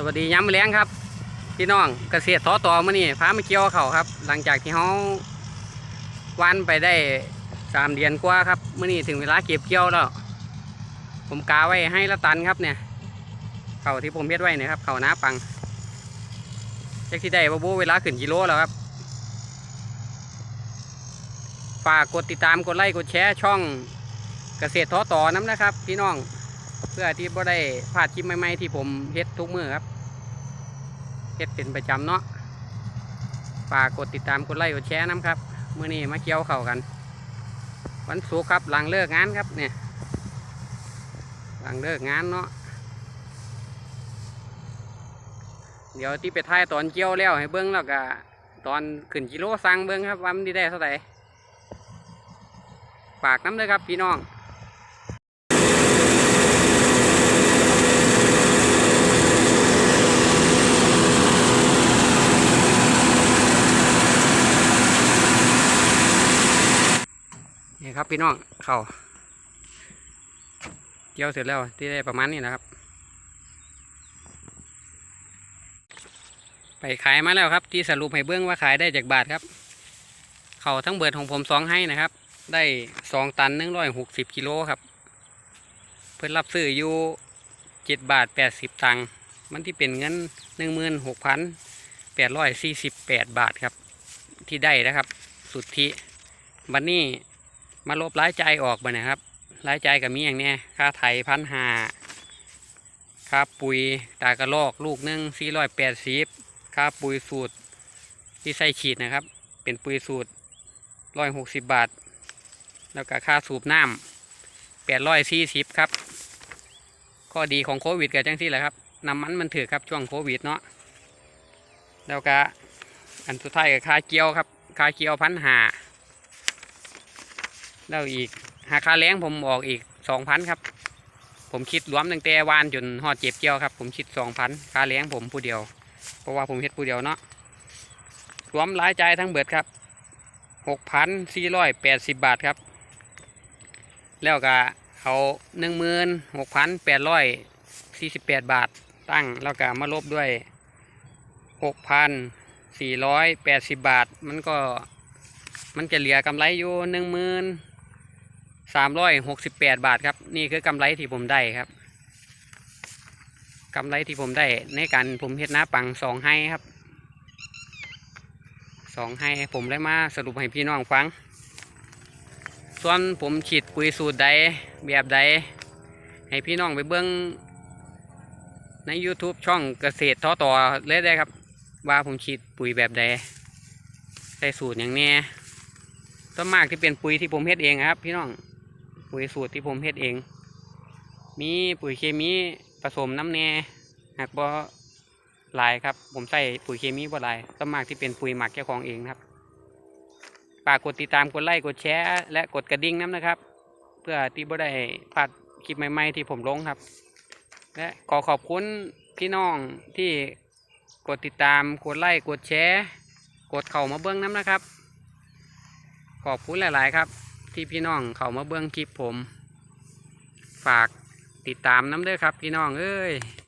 สวัสดีย้ำแรงครับ พี่น้องเกษตรท้อต่อมื่อนี้พามาเกี่ยวเขาครับ หลังจากที่เขาวันไปได้สามเดือนกว่าครับมื่อนี้ถึงเวลาเก็บเกี่ยวแล้ว ผมกาไว้ให้ละตันครับเนี่ยเขาที่ผมเฮ็ดไว้เนี่ยครับเขาน้าปังแจ็คที่ได้บบูเวลาขึ้นกิโลแล้วครับฝากกดติดตามกดไลค์กดแชร์ช่องเกษตรท้อต่อน้ำนะครับ พี่น้อง เพื่อที่บ่ได้พลาดคลิปใหม่ๆที่ผมเฮ็ดทุกมือครับเฮ็ดเป็นประจำเนาะฝากกดติดตามกดไลค์กดแชร์น้ำครับมื้อนี้มาเกี่ยวเข่ากัน วันศุกร์ครับหลังเลิกงานครับเนี่ยหลังเลิกงานเนาะเดี๋ยวที่ไปท้ายตอนเกี่ยวแล้วให้เบิ้งแล้วก็ตอนขึ้นกิโลสั่งเบิ้งครับว่ามันดีได้เท่าไหร่ฝากน้ำเลยครับพี่น้อง ครับพี่น้องเขาเกี่ยวเสร็จแล้วที่ได้ประมาณนี้นะครับ ไปขายมาแล้วครับ ที่สรุปให้เบื้องว่าขายได้จากบาทครับ เขาทั้งเบิดของผมสองให้นะครับ ได้สองตันหนึ่งร้อยหกสิบกิโลครับ เพื่อรับซื้ออยู่เจ็ดบาทแปดสิบตังค์มันที่เป็นเงินหนึ่งหมื่นหกพันแปดร้อยสี่สิบแปดบาทครับ ที่ได้นะครับ สุทธิวันนี้ มาลบรายใจออกไปนะครับรายใจกับมีอย่างเนี้ยค่าไถพันหาค่าปุ๋ยตากระลอกลูกหนึ่งสี่ร้อยแปดสิบค่าปุ๋ยสูตรที่ใส่ฉีดนะครับ เป็นปุ๋ยสูตรร้อยหกสิบบาท แล้วก็ค่าสูบน้ำแปดร้อยสี่สิบครับ ข้อดีของโควิดกับจังที่แหละครับน้ำมันมันถือครับช่วงโควิดเนาะแล้วก็อันสุดท้ายกับค่าเกียวครับค่าเกียวพันหา แล้วอีกหาค่าแรงผมออกอีกสองพันครับ ผมคิดรวมตั้งแต่วานจนหอดเจ็บเกี่ยวครับ ผมคิดสองพันค่าแรงผมผู้เดียว เพราะว่าผมเฮ็ดผู้เดียวเนาะรวมรายจ่ายทั้งเบิดครับหกพันสี่ร้อยแปดสิบบาทครับ แล้วก็เอาหนึ่งหมื่นหกพันแปดร้อยสี่สิบแปดบาทตั้งแล้วก็มาลบด้วยหกพันสี่ร้อยแปดสิบบาท มันก็มันจะเหลือกำไรอยู่หนึ่งหมื่น สามร้อยหกสิบแปดบาทครับ นี่คือกำไรที่ผมได้ครับกำไรที่ผมได้ในการผมเฮ็ดน้าปังสองให้ครับสองให้ผมได้มาสรุปให้พี่น้องฟัง ส่วนผมฉีดปุ๋ยสูตรใดแบบใด ให้พี่น้องไปเบื้องใน YouTube ช่องเกษตรท้อต่อเลยได้ครับ ว่าผมฉีดปุ๋ยแบบใดใส่สูตรอย่างนี้ต้นมากที่เป็นปุ๋ยที่ผมเฮ็ดเองครับ พี่น้อง ปุ๋ยสูตรที่ผมเฮ็ดเอง มีปุ๋ยเคมีผสมน้ำแน่หากบ่หลายครับ ผมใส่ปุ๋ยเคมีบ่หลายต้นมากที่เป็นปุ๋ยหมักเจ้าของเองครับฝากกดติดตามกดไลค์กดแชร์และกดกระดิ่งน้ำนะครับ เพื่อที่บ่ได้พลาดคลิปใหม่ ๆ ที่ผมลงครับ และขอขอบคุณพี่น้องที่กดติดตามกดไลค์กดแชร์ กดเข้ามาเบื้องน้ำนะครับ ขอบคุณหลาย ๆ ครับ ที่พี่น้องเขามาเบื้องคลิปผม ฝากติดตามน้ำเด้อครับพี่น้องเอ้ย